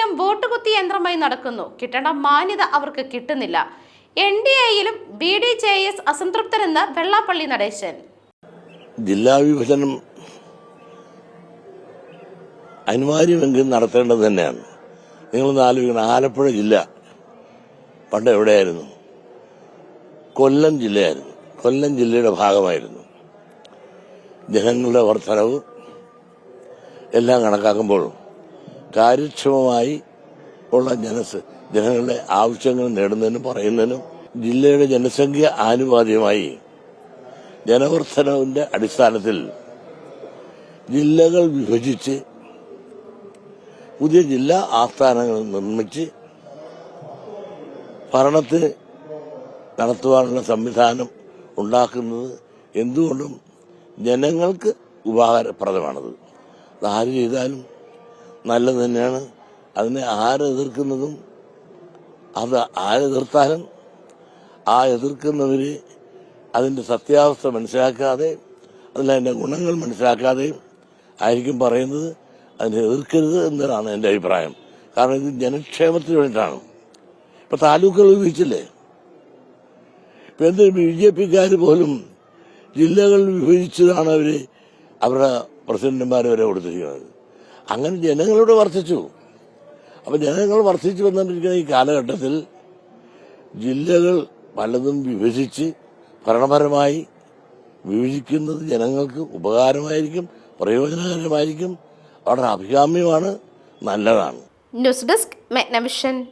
നയം വോട്ട് കുത്തി യന്ത്രമായി നടക്കുന്നു. കിട്ടേണ്ട മാന്യത അവർക്ക് കിട്ടുന്നില്ല. എൻ ഡി എയിലും ബി ഡി ജെ എസ് അസംതൃപ്തരെന്ന് വെള്ളാപ്പള്ളി നടേശൻ. ജില്ലാ വിഭജനം അനിവാര്യമെങ്കിൽ നടത്തേണ്ടത് തന്നെയാണ്. നിങ്ങൾ ആലോചിക്കണം. ആലപ്പുഴ ജില്ല പണ്ട് എവിടെയായിരുന്നു? കൊല്ലം ജില്ലയായിരുന്നു. കൊല്ലം ജില്ലയുടെ ഭാഗമായിരുന്നു. ജനങ്ങളുടെ വർധനവ് എല്ലാം കണക്കാക്കുമ്പോൾ കാര്യക്ഷമമായി ഉള്ള ജനസ് ജനങ്ങളുടെ ആവശ്യങ്ങൾ നേടുന്നതിനും പറയുന്നതിനും ജില്ലയുടെ ജനസംഖ്യ ആനുപാതികമായി ജനവർദ്ധനവിന്റെ അടിസ്ഥാനത്തിൽ ജില്ലകൾ വിഭജിച്ച് പുതിയ ജില്ലാ ആസ്ഥാനങ്ങൾ നിർമ്മിച്ച് ഭരണത്തെ നടത്തുവാനുള്ള സംവിധാനം ഉണ്ടാക്കുന്നത് എന്തുകൊണ്ടും ജനങ്ങൾക്ക് ഉപകാരപ്രദമാണത്. ആര് ചെയ്താലും നല്ലത് തന്നെയാണ്. അതിനെ ആരെതിർക്കുന്നതും അത് ആരെതിർത്താലും ആ എതിർക്കുന്നവര് അതിന്റെ സത്യാവസ്ഥ മനസ്സിലാക്കാതെ അതിലതിന്റെ ഗുണങ്ങൾ മനസ്സിലാക്കാതെ ആയിരിക്കും പറയുന്നത്. അതിനെ എതിർക്കരുത് എന്നതാണ് എന്റെ അഭിപ്രായം. കാരണം ഇത് ജനക്ഷേമത്തിന് വേണ്ടിയിട്ടാണ്. ഇപ്പൊ താലൂക്കുകൾ വിഭജിച്ചില്ലേ? ഇപ്പൊ എന്ത് ബി ജെ പിക്കാർ പോലും ജില്ലകൾ വിഭജിച്ചതാണ് അവർ അവരുടെ പ്രസിഡന്റുമാരെ വരെ കൊടുത്തിരിക്കുന്നത്. അങ്ങനെ ജനങ്ങളിവിടെ വർദ്ധിച്ചു. അപ്പൊ ജനങ്ങൾ വർദ്ധിച്ചു വന്നിരിക്കുന്ന ഈ കാലഘട്ടത്തിൽ ജില്ലകൾ പലതും വിഭജിച്ച് ഭരണപരമായി വിഭജിക്കുന്നത് ജനങ്ങൾക്ക് ഉപകാരമായിരിക്കും പ്രയോജനകരമായിരിക്കും. വളരെ അഭികാമ്യമാണ് നല്ലതാണ്. News desk Magnavision.